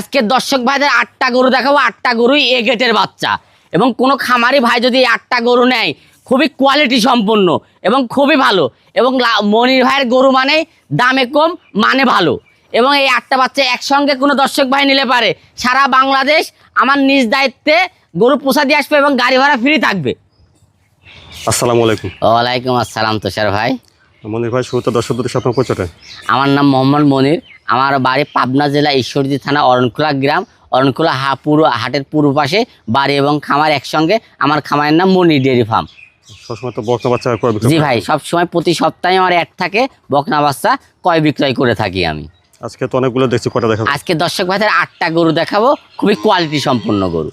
আজকে দর্শক ভাইদের আটটা গরু দেখাবো আটটা গরুই এ গেটের বাচ্চা। এবং কোনো খামারি ভাই যদি এই আটটা গরু নেয় খুবই কোয়ালিটি সম্পন্ন এবং খুবই ভালো। এবং মনির ভাইয়ের গরু মানে দামে কম মানে ভালো। এবং এই আটটা বাচ্চা একসঙ্গে কোনো দর্শক ভাই নিলে পারে। সারা বাংলাদেশ আমার নিজ দায়িত্বে গরু পোষা দিয়ে আসবে এবং গাড়ি ভাড়া ফ্রি থাকবে। আসসালামু আলাইকুম। ওয়ালাইকুম আসসালাম তুষার ভাই। মনির ভাই শুরুতে দর্শকদের সাথে পরিচয়টা? আমার নাম মোহাম্মদ মনির। আমার বাড়ি পাবনা জেলা ঈশ্বরদী থানা অরণকুলা গ্রাম। অরণকুলা হা পুরো হাটের পূর্ব পাশে বাড়ি এবং খামার একসঙ্গে। আমার খামারের নাম মনির ডেয়ারি ফার্ম। সবসময় তো বকনা বাচ্চা করে বিক্রি জি ভাই সব সময় প্রতি সপ্তাহে আমার অ্যাড থাকে বকনা বাচ্চা কয় বিক্রয় করে থাকি আমি। আজকে তো অনেকগুলো দেখছি কটা দেখা আজকে দর্শক ভাইদের আটটা গরু দেখাবো খুবই কোয়ালিটি সম্পন্ন গরু।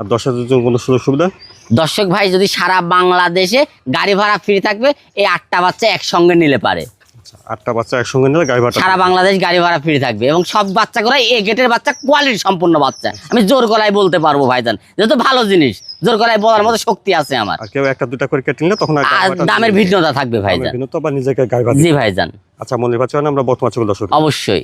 আর দর্শকদের জন্য কোনো সুযোগ সুবিধা দর্শক ভাই যদি সারা বাংলাদেশে গাড়ি ভাড়া ফ্রি থাকবে এই আটটা বাচ্চা একসঙ্গে নিলে পারে। আচ্ছা, আটটা বাচ্চা একসঙ্গে নিলে গাড়ি ভাড়া সারা বাংলাদেশ গাড়ি ভাড়া ফ্রি থাকবে এবং সব বাচ্চাগুলো এ গেটের বাচ্চা কোয়ালিটি সম্পূর্ণ বাচ্চা। আমি জোর গলায় বলতে পারব ভাইজান যেহেতু ভালো জিনিস জোর গলায় বলার মতো শক্তি আছে আমার। কেউ একটা দুটা করে কেটে নিলে তখন দামের ভিন্নতা থাকবে ভাইজান। ভিন্নতা বা নিজেকে গাড়ি ভাড়া জি ভাইজান। আচ্ছা মনির ভাই চলেন আমরা বর্তমান দর্শক অবশ্যই।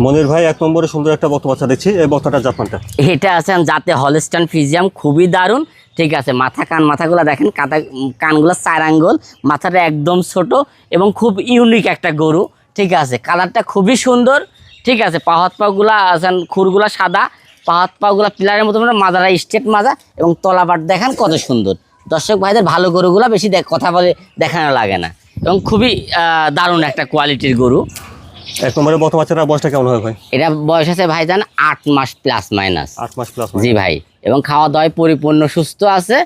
মনির ভাই, এক নম্বরে সুন্দর একটা বর্তমান বাচ্চা দেখছি। এই বর্তাটা জাপানটা এটা আছে যাতে হলস্টান ফিজিয়াম, খুবই দারুণ। ঠিক আছে, মাথা কান, মাথাগুলো দেখেন কাতা কানগুলো চার আঙ্গুল মাথাটা একদম ছোট এবং খুব ইউনিক একটা গরু। ঠিক আছে, কালারটা খুবই সুন্দর। ঠিক আছে পাহাত পাগুলা, আছেন, খুরগুলা সাদা। পাহাত পাগুলা পিলারের মতো মানে মাজারা স্টেট মাজা এবং তলাবাট দেখান কত সুন্দর। দর্শক ভাইদের ভালো গরুগুলা বেশি দেখ- কথা বলে দেখানো লাগে না। এবং খুবই দারুণ একটা কোয়ালিটির গরু। এক নম্বরে বর্তমান বাচ্চাটা বয়সটা কেমন হয় ভাই? এটা বয়স আছে ভাইজান আট মাস প্লাস মাইনাস আট মাস প্লাস জি ভাই এবং খাওয়া দাওয়ায় পরিপূর্ণ সুস্থ আছে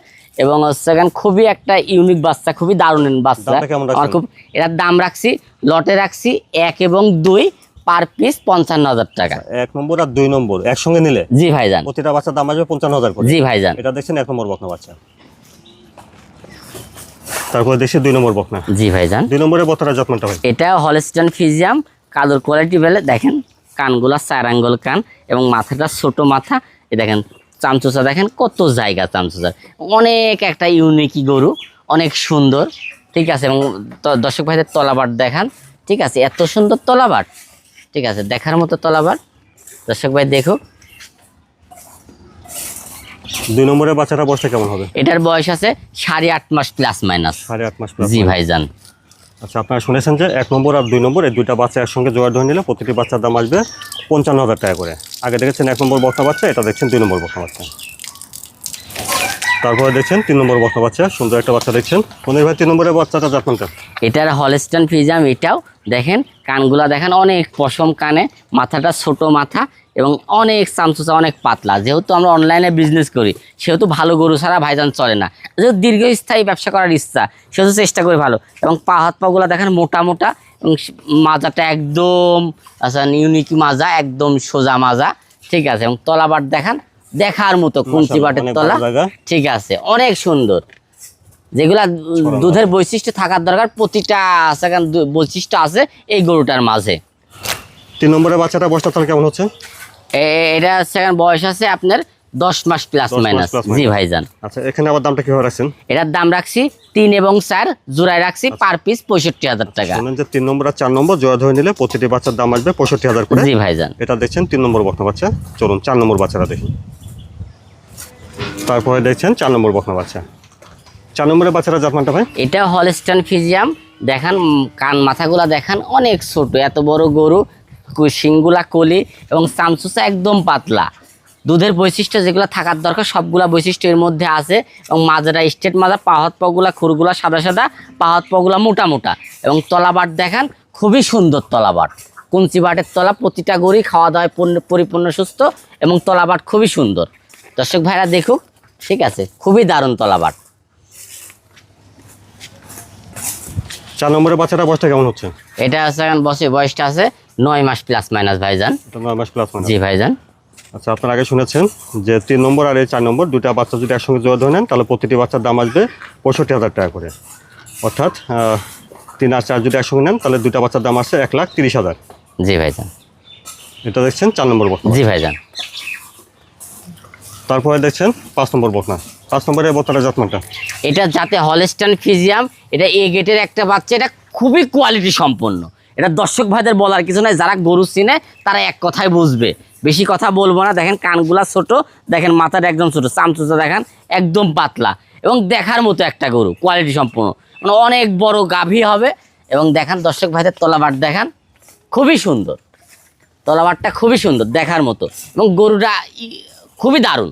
এবং হচ্ছে খুবই একটা ইউনিক বাচ্চা খুবই দারুণ বাচ্চা? আমার খুব এটার দাম রাখছি লটে রাখছি এক এবং দুই পার পিস পঞ্চান্ন হাজার টাকা। এক নম্বর আর দুই নম্বর একসঙ্গে নিলে? জি ভাইজান। প্রতিটা বাচ্চার দাম আসবে পঞ্চান্ন হাজার জি ভাইজান। এটা দেখছেন এক নম্বর বকনা বাচ্চা। তারপরে দেখছি দুই নম্বর বকনা। জি ভাইজান। দুই নম্বরের বর্তাটা যত্নটা ভাই। এটা হলস্টান ফিজিয়াম কাদর কোয়ালিটি বেলে দেখেন কানগুলা চার আঙ্গুল কান এবং মাথাটা ছোট মাথা। এ দেখেন চামচুচা দেখেন কত জায়গা চামচুচার অনেক একটা ইউনিকই গরু অনেক সুন্দর ঠিক আছে? এবং দর্শক ভাইদের তলাবাট দেখান ঠিক আছে? এত সুন্দর তলাবাট ঠিক আছে? দেখার মতো তলাবাট। দর্শক ভাই দেখো দুই নম্বরের বাচ্চাটা বয়সটা কেমন হবে? এটার বয়স আছে সাড়ে আট মাস প্লাস মাইনাস সাড়ে আট মাস জি। ভাইজান। আচ্ছা আপনারা শুনেছেন যে এক নম্বর আর দুই নম্বর, এই দুইটা বাচ্চা একসঙ্গে জোগাড় ধরে নিলে প্রতিটি বাচ্চার দাম আসবে পঞ্চান্ন হাজার টাকা করে। আগে দেখেছেন এক নম্বর বস্তা বাচ্চা, এটা দেখছেন দুই নম্বর বস্তা বাচ্চা। তারপরে দেখছেন তিন নম্বর বস্তা বাচ্চা, সুন্দর একটা বাচ্চা দেখছেন। মনির ভাই, তিন নম্বরের বাচ্চাটা যত্নটা এটার হলস্টান ফিজাম এটাও দেখেন, কানগুলা দেখেন অনেক পশম কানে, মাথাটা ছোট মাথা এবং অনেক চামচুচা অনেক পাতলা। যেহেতু আমরা অনলাইনে বিজনেস করি সেহেতু ভালো গরু ছাড়া ভাইজান চলে না। যেহেতু দীর্ঘস্থায়ী ব্যবসা করার ইচ্ছা সেহেতু চেষ্টা করি ভালো। এবং পা হাত পাগুলো দেখেন মোটা মোটা এবং মাজাটা একদম আচ্ছা ইউনিক মাজা একদম সোজা মাজা ঠিক আছে। এবং তলাবাট দেখান দেখার মতো কুঞ্চি বাটের তলা ঠিক আছে অনেক সুন্দর। যেগুলা দুধের বৈশিষ্ট্য থাকার দরকার প্রতিটা সেখান বৈশিষ্ট্য আছে এই গরুটার মাঝে। তিন নম্বরের বাচ্চাটা বয়সটা তাহলে কেমন হচ্ছে? এটা সেখান বয়স আছে আপনার দশ মাস প্লাস 10 মাস মাইনাস জি ভাইজান। আচ্ছা এখানে আবার দামটা কীভাবে রাখছেন? এটার দাম রাখছি তিন এবং চার জোড়ায় রাখছি পার পিস পঁয়ষট্টি হাজার টাকা। শুনেন যে তিন নম্বর আর চার নম্বর জোড়া ধরে নিলে প্রতিটি বাচ্চার দাম আসবে পঁয়ষট্টি হাজার করে। জি ভাইজান। এটা দেখছেন তিন নম্বর বকনা বাচ্চা। চলুন চার নম্বর বাচ্চাটা দেখি। তারপরে দেখছেন চার নম্বর বকনা বাচ্চা। চার নম্বরের বাচ্চাটা যত্নটা ভাই? এটা হলস্টান ফিজিয়াম। দেখান কান মাথাগুলা দেখান অনেক ছোট এত বড় গরু। শিংগুলা কলি এবং চামচুচা একদম পাতলা। দুধের বৈশিষ্ট্য যেগুলো থাকার দরকার সবগুলা বৈশিষ্ট্য এর মধ্যে আছে এবং মাজারা স্টেট মাজা পাহাত পাগুলা খুরগুলা সাদা সাদা পাহাত পাগুলা মোটা মোটা এবং তলাবাট দেখান খুবই সুন্দর তলাবাট। কুঞ্চি বাটের তলা প্রতিটা গড়ি খাওয়া দাওয়ায় পূর্ণ- পরিপূর্ণ সুস্থ এবং তলাবাট খুবই সুন্দর। দর্শক ভাইরা দেখুক ঠিক আছে খুবই দারুণ তলাবাট। চার নম্বরের বাচ্চাটা বয়সটা কেমন হচ্ছে? এটা আছে এখন বসে বয়সটা আছে নয় মাস প্লাস মাইনাস ভাইজান। নয় মাস প্লাস জি ভাইজান। আচ্ছা আপনারা আগে শুনেছেন যে তিন নম্বর আর এই চার নম্বর দুটা বাচ্চা যদি একসঙ্গে জোড়া ধরে নেন তাহলে প্রতিটি বাচ্চার দাম আসবে পঁয়ষট্টি হাজার টাকা করে। অর্থাৎ তিন আর চার যদি একসঙ্গে নেন তাহলে দুটা বাচ্চার দাম আসছে এক লাখ তিরিশ হাজার। জি ভাইজান। এটা দেখছেন চার নম্বর বকনা। জি ভাইজান। তারপরে দেখছেন পাঁচ নম্বর বকনা। পাঁচ নম্বরের বকনাটা যত্নটা এটা যাতে হলস্টান ফিজিয়াম এটা এ গেটের একটা বাচ্চা এটা খুবই কোয়ালিটি সম্পন্ন। এটা দর্শক ভাইদের বলার কিছু নাই যারা গরু চিনে তারা এক কথায় বুঝবে। বেশি কথা বলব না দেখেন কানগুলা ছোট দেখেন মাথাটা একদম ছোট চামচুচা দেখেন একদম পাতলা। এবং দেখার মতো একটা গরু কোয়ালিটি সম্পূর্ণ। মানে অনেক বড় গাভী হবে এবং দেখেন দর্শক ভাইদের তলাবাট দেখান খুবই সুন্দর। তলাবাটটা খুবই সুন্দর দেখার মতো। এবং গরুটা খুবই দারুণ।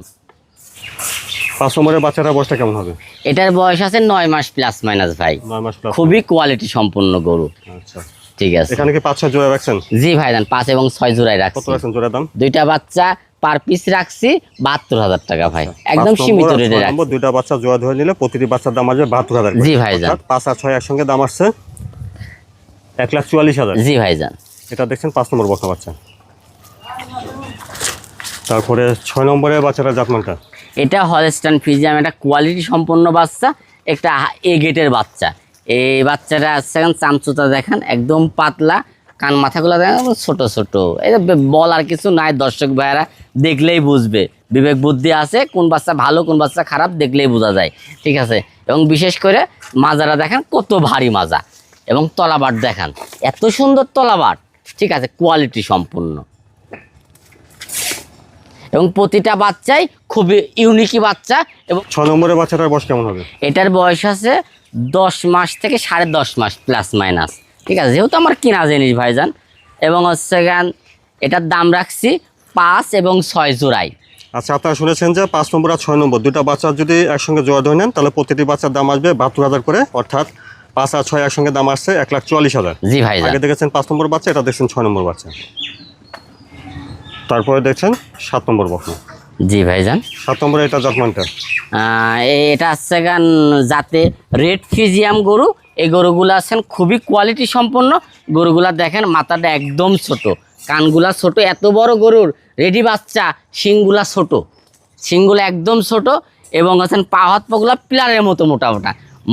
পাঁচ নম্বরের বাচ্চাটার বয়সটা কেমন হবে? এটার বয়স আছে নয় মাস প্লাস মাইনাস ভাই। নয় মাস প্লাস খুবই কোয়ালিটি সম্পূর্ণ গরু। আচ্ছা। ঠিক আছে। এখানে কি পাঁচ ছয় জোড়া রাখছেন? জি ভাইজান পাঁচ এবং ছয় জোড়ায় কত রাখছি রাখছেন জোড়া দাম? দুইটা বাচ্চা পার পিস রাখছি বাহাত্তর হাজার টাকা ভাই। আচ্ছা, একদম সীমিত রেটে রাখছি। দুইটা বাচ্চা জোড়া ধরে নিলে প্রতিটি বাচ্চার দাম আসবে বাহাত্তর হাজার জি ভাইজান অর্থাৎ পাঁচ আর ছয় একসঙ্গে দাম আসছে এক লাখ চুয়াল্লিশ হাজার। জি ভাইজান এটা দেখছেন পাঁচ নম্বর বকনা বাচ্চা। তারপরে ছয় নম্বরের বাচ্চাটা জাতমানটা? এটা হলস্টান ফিজিয়াম একটা কোয়ালিটি সম্পন্ন বাচ্চা একটা এ গেটের বাচ্চা। এই বাচ্চাটা সেকেন্ড চামচুতা দেখেন, একদম পাতলা। কান মাথাগুলো দেখেন ছোট ছোট। বে- বলার কিছু নাই, দর্শক ভাইয়েরা, দেখলেই বুঝবে। বিবেক বুদ্ধি আছে, কোন বাচ্চা ভালো, কোন বাচ্চা খারাপ, দেখলেই বোঝা যায়। ঠিক আছে? এবং বিশেষ করে মাজারা দেখেন, কত ভারী মাজা। এবং তলাবাট দেখান, এত সুন্দর তলাবাট। ঠিক আছে? কোয়ালিটি সম্পূর্ণ। এবং প্রতিটা বাচ্চাই খুবই ইউনিকই বাচ্চা এবং ছ নম্বরের বাচ্চাটার বয়স কেমন হবে? এটার বয়স আছে দশ মাস থেকে সাড়ে দশ মাস প্লাস মাইনাস ঠিক আছে? যেহেতু আমার কিনা জিনিস ভাইজান। এবং হচ্ছে গান এটার দাম রাখছি পাঁচ এবং ছয় জোড়াই। আচ্ছা আপনারা শুনেছেন যে পাঁচ নম্বর আর ছয় নম্বর দুটা বাচ্চা যদি একসঙ্গে জোড়া ধরে নেন তাহলে প্রতিটি বাচ্চার দাম আসবে বাহাত্তর হাজার করে অর্থাৎ পাঁচ আর ছয় একসঙ্গে দাম আসছে এক লাখ চুয়াল্লিশ হাজার। জি ভাই আগে দেখেছেন পাঁচ নম্বর বাচ্চা এটা দেখছেন ছয় নম্বর বাচ্চা। তারপরে দেখছেন সাত নম্বর বকনা জি ভাইজান। সাত নম্বরে এটা জাতমানটা। এটা হচ্ছে গান যাতে রেড ফিজিয়াম গরু। এই গরুগুলো আছেন খুবই কোয়ালিটি সম্পন্ন। গরুগুলা দেখেন মাথাটা একদম ছোট। কানগুলা ছোট এত বড় গরুর রেডি বাচ্চা শিংগুলা ছোট। শিংগুলো একদম ছোট এবং হচ্ছেন পা হাত পাগুলা পিলারের মতো মোটা মোটা।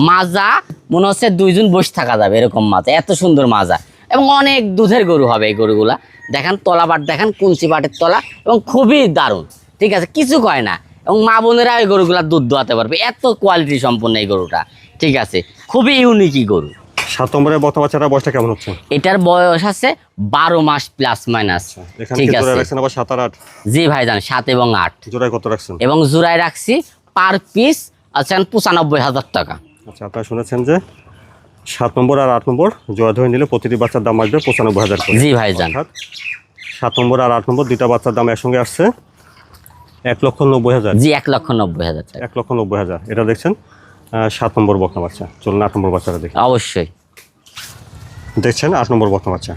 মাজা মনে হচ্ছে দুইজন বসে থাকা যাবে এরকম মাজা এত সুন্দর মাজা। এবং অনেক দুধের গরু হবে এই গরুগুলা। দেখেন তলাবাট দেখেন কুঞ্চি বাটের তলা এবং খুবই দারুণ। ঠিক আছে কিছু কয় না। এবং মা বোনেরা এই গরুগুলা দুধ দোয়াতে পারবে। এত কোয়ালিটি সম্পন্ন এই গরুটা। ঠিক আছে খুবই ইউনিকই গরু। সাত নম্বরের বকনা বাচ্চাটার বয়সটা কেমন হচ্ছে? এটার বয়স আছে বারো মাস প্লাস মাইনাস ঠিক কি আছে। সাত আর আট? জি ভাইজান সাত এবং আট। জোড়ায় কত রাখছেন? এবং জোড়ায় রাখছি পার পিস আছেন পঁচানব্বই হাজার টাকা। আচ্ছা আপনারা শুনেছেন যে সাত নম্বর আর আট নম্বর জোড়া ধরে নিলে প্রতিটি বাচ্চার দাম আসবে পঁচানব্বই হাজার জি ভাইজান। অর্থাৎ সাত নম্বর আর আট নম্বর দুইটা বাচ্চার দাম একসঙ্গে আসছে এক লক্ষ নব্বই হাজার। জি এক লক্ষ নব্বই হাজার এক লক্ষ নব্বই হাজার। এটা দেখছেন সাত নম্বর বকনা বাচ্চা। চলুন আট নম্বর বাচ্চাটা দেখি। অবশ্যই। দেখছেন আট নম্বর বকনা বাচ্চা।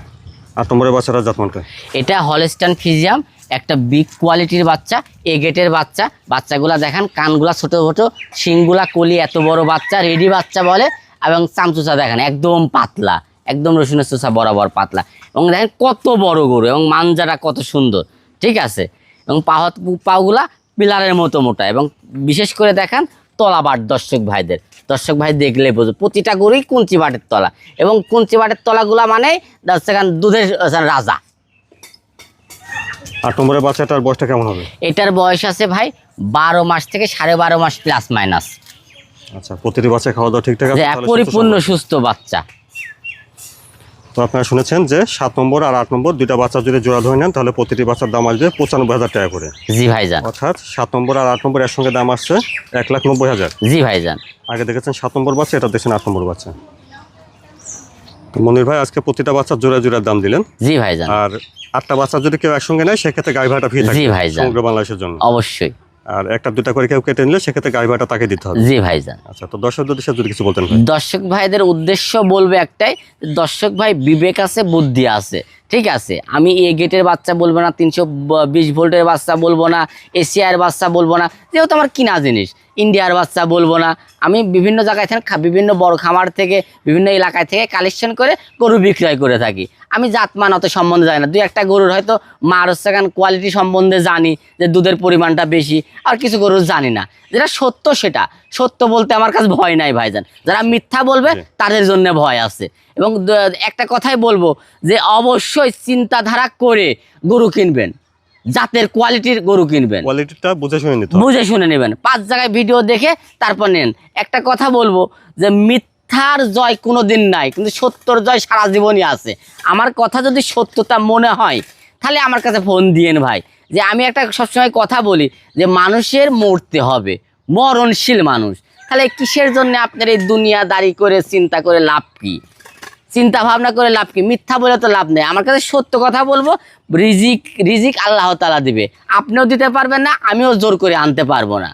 আট নম্বরের বাচ্চাটা জাতমানটা এটা হলস্টান ফিজিয়াম একটা বিগ কোয়ালিটির বাচ্চা এ গেটের বাচ্চা। বাচ্চাগুলা দেখেন কানগুলা ছোট ছোট শিংগুলা কলি এত বড় বাচ্চা রেডি বাচ্চা বলে। এবং চামচুচা দেখেন একদম পাতলা একদম রসুনের চুচা বরাবর পাতলা। এবং দেখেন কত বড় গরু এবং মাঞ্জাটা কত সুন্দর ঠিক আছে? এবং পাহত পাগুলা পিলারের মতো মোটা এবং বিশেষ করে দেখেন তলাবাট দর্শক ভাইদের। দর্শক ভাই দেখলে বোঝো প্রতিটা গরুই কুঞ্চি বাটের তলা এবং কুঞ্চি বাটের তলাগুলা মানে সেখান দুধের রাজা। আট নম্বরের বাচ্চাটার বয়সটা কেমন হবে? এটার বয়স আছে ভাই বারো মাস থেকে সাড়ে বারো মাস প্লাস মাইনাস আচ্ছা প্রতিটি বাচ্চা খাওয়া দাওয়া ঠিকঠাক আছে? তাহলে পরিপূর্ণ সুস্থ বাচ্চা। তো আপনারা শুনেছেন যে সাত নম্বর আর আট নম্বর দুইটা বাচ্চা যদি জোড়া ধরে নেন তাহলে প্রতিটি বাচ্চার দাম আসবে পঁচানব্বই হাজার টাকা করে। জি ভাইজান। অর্থাৎ সাত নম্বর আর আট নম্বর এর সঙ্গে দাম আসছে এক লাখ নব্বই হাজার। জি ভাইজান। আগে দেখেছেন সাত নম্বর বাচ্চা এটা দেখছেন আট নম্বর বাচ্চা। তো মনির ভাই আজকে প্রতিটা বাচ্চার জোড়া জোড়ার দাম দিলেন। জি ভাইজান। আর আটটা বাচ্চা যদি কেউ একসঙ্গে নেয় সেক্ষেত্রে গাড়ি ভাড়াটা ফ্রি থাকে জি ভাইজান। সমগ্র বাংলাদেশের জন্য। অবশ্যই। আর একটা দুটা করে কেউ কেটে নিলে সেক্ষেত্রে গাড়ি ভাড়া তাকে দিতে হবে। জি ভাইজান। আচ্ছা তো দর্শক উদ্দেশ্যে যদি কিছু বলতেন দর্শক ভাইদের উদ্দেশ্য বলবে একটাই দর্শক ভাই বিবেক আছে বুদ্ধি আছে ঠিক আছে? আমি এ গেটের বাচ্চা বলব না তিনশো বিশ ভোল্টের বাচ্চা বলব না এশিয়ার বাচ্চা বলব না যেহেতু আমার কিনা জিনিস। ইন্ডিয়ার বাচ্চা বলব না। আমি বিভিন্ন জায়গায় থেকে বিভিন্ন বড় খামার থেকে বিভিন্ন এলাকায় থেকে কালেকশন করে গরু বিক্রয় করে থাকি। আমি জাতমান অত সম্বন্ধে জানি না। দুই একটা গরুর হয়তো মার হচ্ছে কোয়ালিটি সম্বন্ধে জানি যে দুধের পরিমাণটা বেশি আর কিছু গরুর জানি না। যেটা সত্য সেটা। সত্য বলতে আমার কাছে ভয় নাই ভাইজান। যারা মিথ্যা বলবে তাদের জন্য ভয় আছে। এবং একটা কথাই বলব যে অবশ্যই চিন্তাধারা করে গরু কিনবেন। জাতের কোয়ালিটির গরু কিনবেন। কোয়ালিটিটা বুঝে শুনে নিতে বুঝে শুনে নেবেন। পাঁচ জায়গায় ভিডিও দেখে তারপর নেন। একটা কথা বলব যে মিথ্যার জয় কোনো দিন নাই কিন্তু সত্যর জয় সারা জীবনই আছে। আমার কথা যদি সত্যতা মনে হয় তাহলে আমার কাছে ফোন দিয়েন ভাই। যে আমি একটা সবসময় কথা বলি যে মানুষের মরতে হবে মরণশীল মানুষ। তাহলে কিসের জন্য আপনার এই দুনিয়াদারি করে চিন্তা করে লাভ কি? চিন্তা ভাবনা করে লাভ কি? মিথ্যা বলে তো লাভ নেই। আমার কাছে সত্য কথা বলব, রিজিক রিজিক আল্লাহ তালা দিবে। আপনিও দিতে পারবেন না, আমিও জোর করে আনতে পারব না।